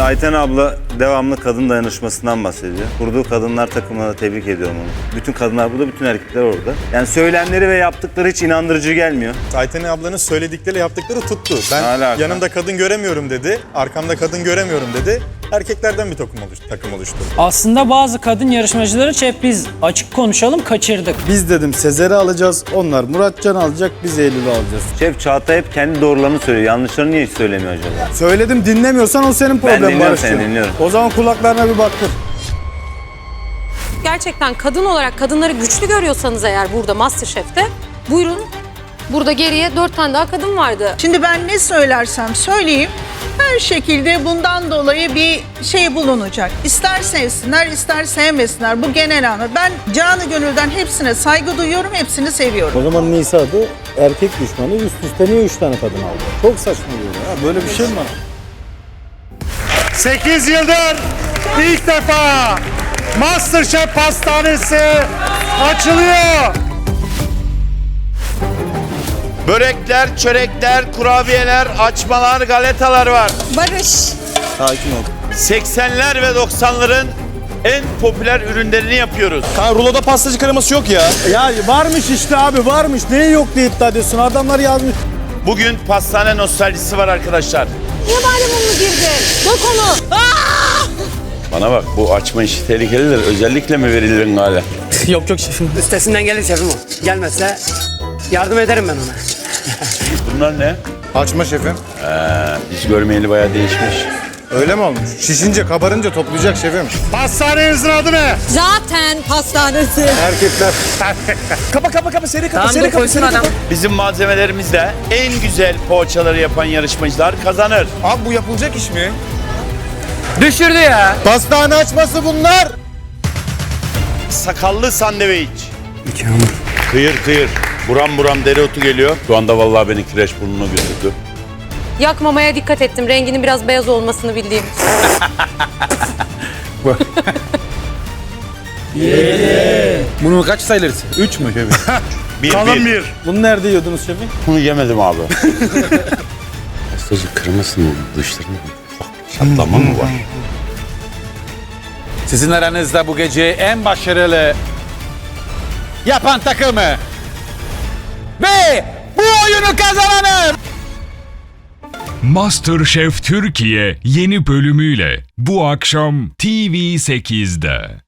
Ayten abla devamlı kadın dayanışmasından bahsediyor. Kurduğu kadınlar takımına da tebrik ediyorum onu. Bütün kadınlar burada, bütün erkekler orada. Yani söylemleri ve yaptıkları hiç inandırıcı gelmiyor. Ayten ablanın söyledikleri yaptıkları tuttu. Ben alaka? yanımda kadın göremiyorum dedi. Arkamda kadın göremiyorum dedi. Erkeklerden bir takım oluştu. Takım oluştu. Aslında bazı kadın yarışmacıları hep biz açık konuşalım kaçırdık. Biz dedim Sezer'i alacağız. Onlar Muratcan alacak. Biz Eylül'ü alacağız. Şef Çağatay hep kendi doğrularını söylüyor. Yanlışlarını niye hiç söylemiyor acaba? Söyledim dinlemiyorsan o senin problemin dinliyorum Barış'cığım. seni, dinliyorum. O zaman kulaklarına bir baktır. Gerçekten kadın olarak kadınları güçlü görüyorsanız eğer burada Masterchef'te buyurun. Burada geriye dört tane daha kadın vardı. Şimdi ben ne söylersem söyleyeyim her şekilde bundan dolayı bir şey bulunacak. İster sevsinler ister sevmesinler bu genel anı. Ben canı gönülden hepsine saygı duyuyorum, hepsini seviyorum. O zaman Nisa da erkek düşmanı üst üste niye üç tane kadın aldı? Çok saçma ya. Böyle bir şey mi var? 8 yıldır ilk defa Masterchef Pastanesi açılıyor. Börekler, çörekler, kurabiyeler, açmalar, galetalar var. Barış. Sakin ol. 80'ler ve 90'ların en popüler ürünlerini yapıyoruz. Kan ruloda pastacı kreması yok ya. Ya varmış işte abi varmış. Neyi yok diye iddia ediyorsun? Adamlar yazmış. Bugün pastane nostaljisi var arkadaşlar. Niye bari mumlu girdi? Dök onu. Bana bak bu açma işi tehlikelidir. Özellikle mi verilir hale? Yok yok şefim. Üstesinden gelir şefim o. Gelmezse yardım ederim ben ona. Bunlar ne? Açma şefim. Biz görmeyeli bayağı değişmiş. Öyle mi olmuş? Şişince kabarınca toplayacak şefim. Pastanenizin adı ne? Zaten pastanesi. Erkekler. Kapa kapa kapa seri kapa Tamam seri kapa seri adam. kapa. Bizim malzemelerimizle en güzel poğaçaları yapan yarışmacılar kazanır. Abi bu yapılacak iş mi? Düşürdü ya. Pastane açması bunlar. Sakallı sandviç. Kıyır kıyır. Buram buram dereotu geliyor. Şu anda vallahi beni kireç burnuna götürdü. Yakmamaya dikkat ettim. Renginin biraz beyaz olmasını bildiğim. Bunun kaç sayılırız? Üç mü şefim? Bir, Kalın bir. Bunu nerede yiyordunuz şefim? Bunu yemedim abi. Pastacı kırmasın dışlarını. Çatlama mı var? Sizin aranızda bu gece en başarılı yapan takımı ve bu oyunu kazananı MasterChef Türkiye yeni bölümüyle bu akşam TV8'de.